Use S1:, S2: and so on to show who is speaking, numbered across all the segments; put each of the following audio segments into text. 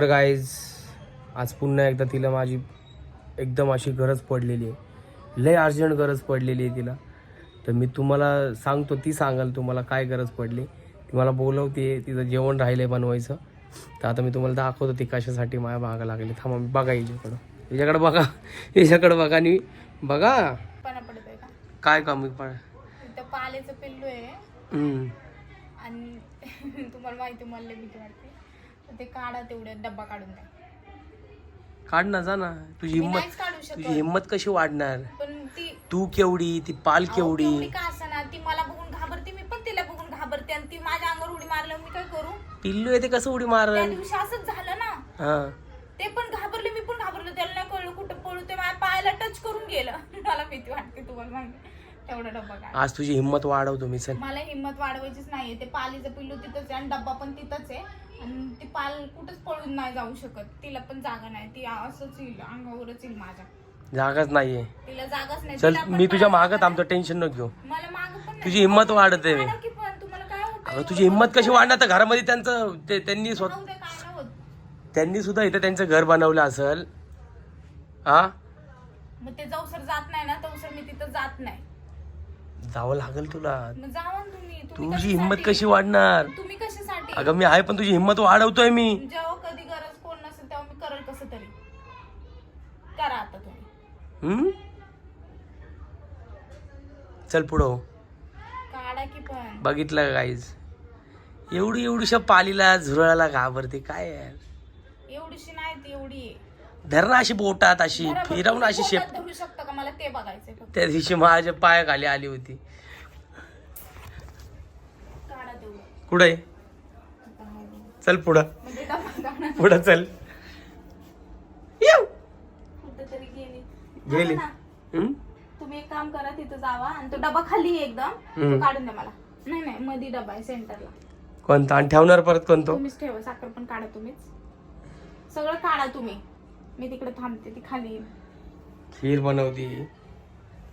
S1: तर गाईज आज पुन्हा एकदा तिला माझी एकदम अशी गरज पडलेली आहे. लय अर्जंट गरज पडलेली आहे तिला. तर मी तुम्हाला सांगतो ती सांगाल तुम्हाला काय गरज पडली. ती मला बोलवते तिचं जेवण राहिलं आहे बनवायचं. तर आता मी तुम्हाला दाखवतो ती कशासाठी माझ्या भागा लागली. थांबा मी बघा हिच्याकडं. हिच्याकडे बघा. हिच्याकडे बघा आणि बघा. काय कमी पण
S2: पाल्याचं पिल्लू आहे. आणि तुम्हाला माहिती मला भीती वाटते. ते काढा तेवढे डब्बा काढून द्या
S1: काढ ना जा ना. तुझी
S2: मी
S1: हिंमत
S2: काढू
S1: तुझी
S2: शकत
S1: हिंमत कशी वाढणार?
S2: पण ती
S1: तू केवढी ती पाल
S2: अहो,
S1: केवढी?
S2: का ना ती मला बघून घाबरते मी पण तिला बघून घाबरते आणि ती माझ्या अंगावर उडी मारलं मी काय करू?
S1: पिल्लू आहे ते कसं उडी
S2: त्या
S1: मारन
S2: दिवशी असंच झालं ना.
S1: हा.
S2: ते पण घाबरले मी पण घाबरलो. त्याला नाही कळलं कुठं पळू ते माझ्या पायाला टच करून गेलं. मला भीती वाटते तुम्हाला माहिती तेवढा डब्बा काय
S1: आज तुझी हिंमत वाढवतो मी चल.
S2: मला हिंमत वाढवायचीच नाहीये. ते पालीचं पिल्लू तिथंच आहे आणि डब्बा पण तिथंच आहे. आणि ती पाल कुठंच पळून नाही जाऊ शकत. तिला पण जागा नाही. ती असंच येईल अंगावरच येईल माझ्या.
S1: जागाच नाहीये.
S2: तिला जागाच नाही.
S1: चल
S2: तिला पण
S1: मी तुझ्या
S2: जागा
S1: थांबतो टेन्शन न घेऊ.
S2: नाही. मला माग पण नाही.
S1: तुझी हिंमत वाढते
S2: काढा की पण तुम्हाला काय होतं
S1: अगं तुझी हिंमत कशी वाढणार? तर घरामध्ये त्यांचं ते त्यांनी स्वतः
S2: राहू दे, काय नाही होत.
S1: त्यांनी सुद्धा इथं त्यांचं घर बनवलं असेल. हा
S2: मग ते जवसर जात नाही ना तवसर मी तिथं जात नाही.
S1: जावं लागेल तुला.
S2: मग जावा ना तुम्ही. तुम्ही
S1: तुझी हिंमत
S2: कशासाठी?
S1: कशी वाढणार?
S2: तुम्ही कशासाठी?
S1: अगं मी आहे पण तुझी हिंमत वाढवतोय मी.
S2: जेव्हा कधी गरज कोण नसेल तेव्हा मी करेल कसं तरी. करा आता तुम्ही.
S1: हम्म? चल पुढं हो.
S2: काढा की पण.
S1: बघितलं का काहीच एवढी एवढीशा पालीला झुरळाला घाबरते काय यार?
S2: एवढीशी नाही ती एवढी आहे.
S1: धर ना अशी बोटात अशी फिरवून अशी शेप
S2: धरू शकता का? मला ते बघायचंय फक्त.
S1: त्या दिवशी माझ्या पायाखाली आली होती.
S2: काढा तेवढं.
S1: कुठे चल पुढं.
S2: म्हणजे डबा काढा.
S1: पुढं चल. येऊ.
S2: कुठं तरी गेली
S1: गेली.
S2: ना.
S1: हम्म?
S2: तुम्ही एक काम करा तिथं जावा. आणि तो डबा खाली आहे एकदम.
S1: हम्म.
S2: तो काढून द्या मला. नाही नाही मध्ये डबा आहे सेंटरला.
S1: कोणता? आणि ठेवणार परत कोणतो?
S2: तुम्हीच ठेवा साखर पण काढा तुम्हीच. सगळं काढा तुम्ही. मी तिकडे थांबते ती खाली येईल.
S1: खीर बनवती.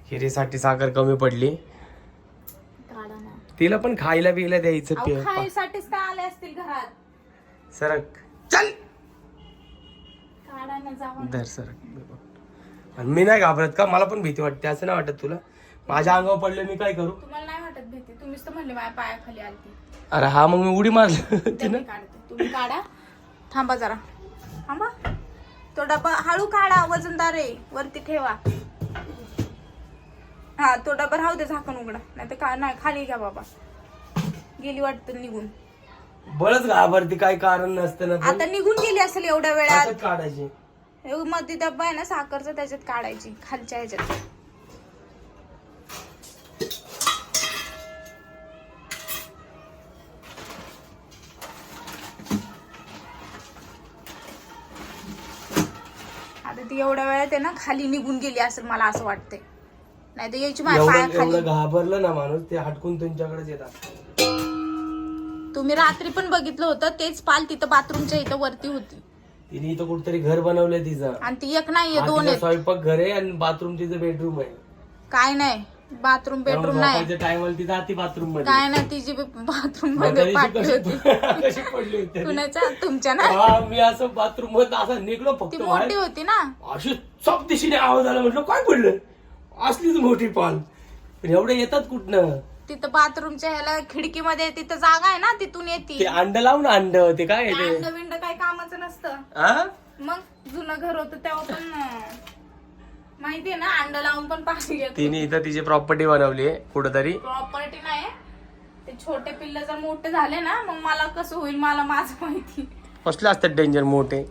S1: खिरीसाठी साखर कमी पडली.
S2: काढा ना.
S1: तिला पण खायला बियला द्यायचं
S2: अहो,
S1: पे-
S2: खायसाठीच तर आले असतील घरात.
S1: सरक. चल!
S2: काढा ना जावा. ना.
S1: धर सरक. आणि मी नाही घाबरत का? मला पण भीती वाटते. असं नाही वाटत तुला? माझ्या अंगावर पडलं मी काय करू?
S2: तुम्हाला नाही वाटत भीती? तुम्हीच तर म्हणले माझ्या पायाखाली आलती.
S1: अरे हा मग मी उडी मारली
S2: ते मी काढते. तुम्ही काढा. थांबा जरा. थांबा. डबा हळू काढा वजनदार आहे वरती ठेवा. हा तो डबा राहू दे झाकण उघडा नाही तर का नाही खाली घ्या बाबा. गेली वाटतं निघून.
S1: बळच घाबरते काय कारण नसतं ना.
S2: आता निघून गेली असेल एवढ्या वेळात.
S1: काढायची?
S2: मध्ये डब्बा आहे ना साखरचा त्याच्यात काढायची खालच्या ह्याच्यात. आता ती एवढ्या वेळात आहे ना खाली निघून गेली असेल मला असं वाटतंय. नाही तर यायची माझ्या
S1: एवढं
S2: पायाखाली.
S1: एवढं घाबरलं ना माणूस ते हटकून तुमच्याकडेच येतात.
S2: तुम्ही रात्री पण बघितलं होतं तेच पाल तिथं बाथरूमच्या इथं वरती होती.
S1: तिने इथं कुठतरी घर बनवलंय तिचं.
S2: आणि ती एक नाहीये
S1: हा
S2: दोन
S1: तिचा
S2: आहेत.
S1: स्वयंपाक घर आहे आणि बाथरूम तिचं बेडरूम आहे.
S2: काय नाही. बाथरूम बेडरूम नाही.
S1: टायमाला ती जाते बाथरूममध्ये.
S2: काय नाही तिची बाथरूममध्ये
S1: त्या
S2: पाठी
S1: दिवशी
S2: होती
S1: कशी पडली होती
S2: कुणाच्या? तुमच्या ना?
S1: मी असं बाथरूममध्ये असं निघलो फक्त
S2: मोठी. होती ना?
S1: अशी चप दिशेने आवाज आला म्हटलं काय पडलं? असलीच मोठी पाल. एवढे येतात कुठनं?
S2: तिथं बाथरूमच्या ह्याला खिडकीमध्ये तिथं जागा आहे ना तिथून येते.
S1: अंड लावून अंड ते काय
S2: अंड बिंड काही कामाचं नसतं. मग जुनं घर होतं तेव्हा पण माहितीये ना अंड लावून पण
S1: तिने इथं तिची प्रॉपर्टी बनवली कुठंतरी.
S2: प्रॉपर्टी नाही ते छोटे पिल्ल जर मोठे झाले ना मग मला कसं होईल मला माझं माहिती.
S1: कसले असतात डेंजर मोठे?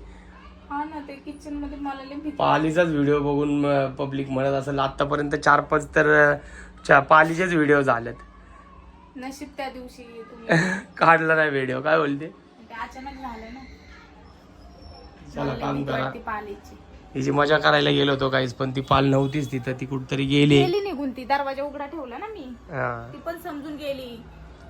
S2: हा ना ते किचनमध्ये मला लई भीती
S1: पालीचाच व्हिडिओ बघून पब्लिक म्हणत असेल आतापर्यंत चार पाच तर अं, चा- पालीचेच व्हिडिओ झालेत.
S2: नशीब त्या दिवशी तुम्ही.
S1: काढला नाही व्हिडिओ काय बोलते?
S2: ते अचानक झालं ना.
S1: चला
S2: मला
S1: काम
S2: भीती
S1: करा.
S2: वाटते पालीची.
S1: तिची मजा करायला गेलो होतो काहीच पण ती पाल नव्हतीच तिथं ती कुठतरी गेली.
S2: गेली निघून ती दरवाजा उघडा ठेवला ना मी.
S1: हा.
S2: ती पण समजून गेली.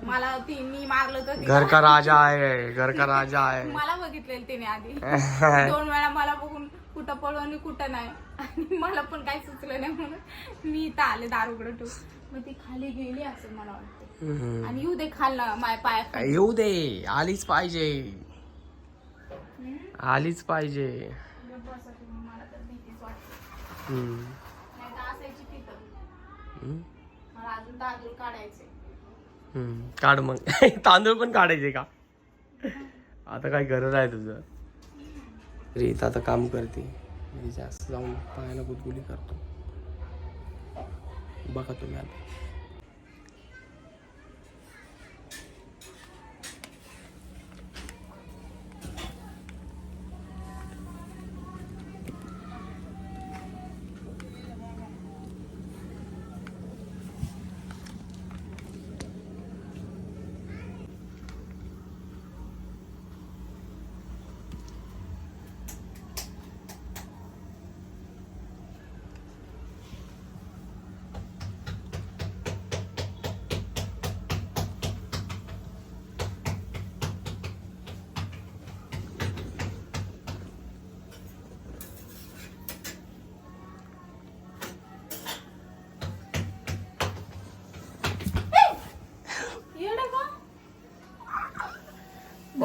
S2: मला ती मी मारलं तर ती-
S1: घर का राजा आहे घर का राजा आहे.
S2: मला बघितलेलं तिने आधी. दोन वेळा मला बघून कुठं पळू आणि कुठं नाही. आणि मला पण काही सुचलं नाही म्हणून मी इथं आले दार उघडं ठेवून. मग ती खाली गेली असं मला वाटतं.
S1: हम्म.
S2: आणि येऊ दे खाल ना माझ्या पाया
S1: येऊ दे आलीच पाहिजे. आलीच पाहिजे
S2: गप्प बसा तुम्ही, मला तर भीतीच वाटते
S1: हम्म.
S2: नाही तर असायची तिथं.
S1: हम्म.
S2: मला अजून तांदूळ काढायचे.
S1: हम्म. काढ मग. तांदूळ पण काढायचे का? आता काय गरज आहे तुझं? रीत आता काम करते. जास्त जाऊन पायाला गुदगुली करतो. बघा तुम्ही आता.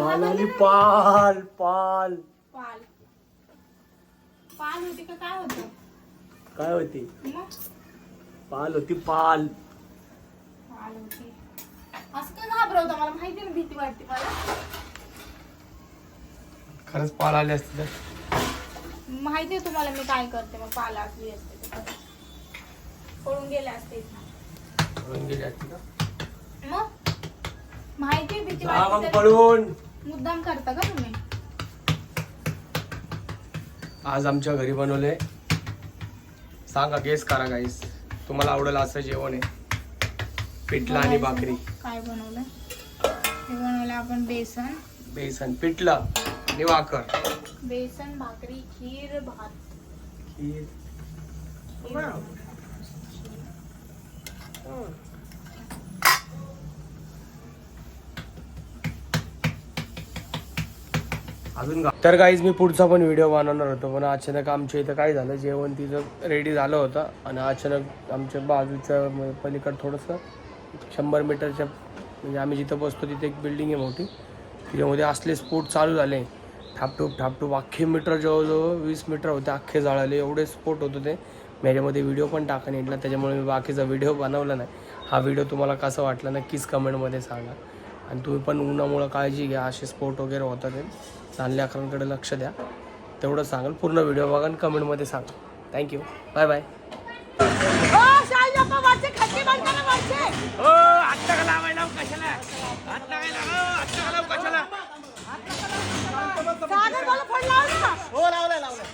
S1: पाल आली पाल. पाल
S2: पाल. पाल. होती का काय होतं?
S1: काय होती?
S2: मग?
S1: पाल होती पाल.
S2: पाल होती. असं घाबरवतं मला? माहिती ना भीती वाटते मला.
S1: खरंच पाल आले असते तर.
S2: माहिती आहे तुम्हाला मी काय करते मग पाल असली असते खरंच. पळून गेले असते इथनं.
S1: पळून गेली असती का?
S2: मग? माहिती आहे भीती
S1: जा मग
S2: वाटते तरी.
S1: पळून.
S2: मुद्दाम करता का तुम्ही?
S1: आज आमच्या घरी बनवले. सांगा गेस करा गाईस तुम्हाला आवडेल असं जेवण आहे. पिठलं आणि भाकरी.
S2: काय बनवलं हे बनवलं आपण बेसन.
S1: बेसन. पिठलं आणि भाकर.
S2: बेसन भाकरी खीर भात.
S1: खीर. अजून तर काहीच मी पुढचा पण व्हिडिओ बनवणार होतो पण अचानक आमच्या इथं काय झालं जेवण तिथं रेडी झालं होतं आणि अचानक आमच्या बाजूच्या पलीकडं थोडंसं शंभर मीटरच्या म्हणजे आम्ही जिथं बसतो तिथे एक बिल्डिंग आहे मोठी. तिच्यामध्ये असले स्फोट चालू झाले. ठापटूप ठापटूप अख्खे मीटर जवळजवळ वीस मीटर होते अख्खे जाळाले एवढे स्फोट होत होते. माझ्यामध्ये व्हिडिओ पण टाका नेटला त्याच्यामुळे मी बाकीचा व्हिडिओ बनवला नाही. हा व्हिडिओ तुम्हाला कसा वाटला नक्कीच कमेंटमध्ये सांगा. आणि तुम्ही पण उन्हामुळं काळजी घ्या असे स्पोर्ट वगैरे होतात लहान लेकरांकडे लक्ष द्या. तेवढं सांगाल. पूर्ण व्हिडिओ बघा आणि कमेंटमध्ये सांगा. थँक्यू बाय बाय
S3: हो लावलंय लावलंय.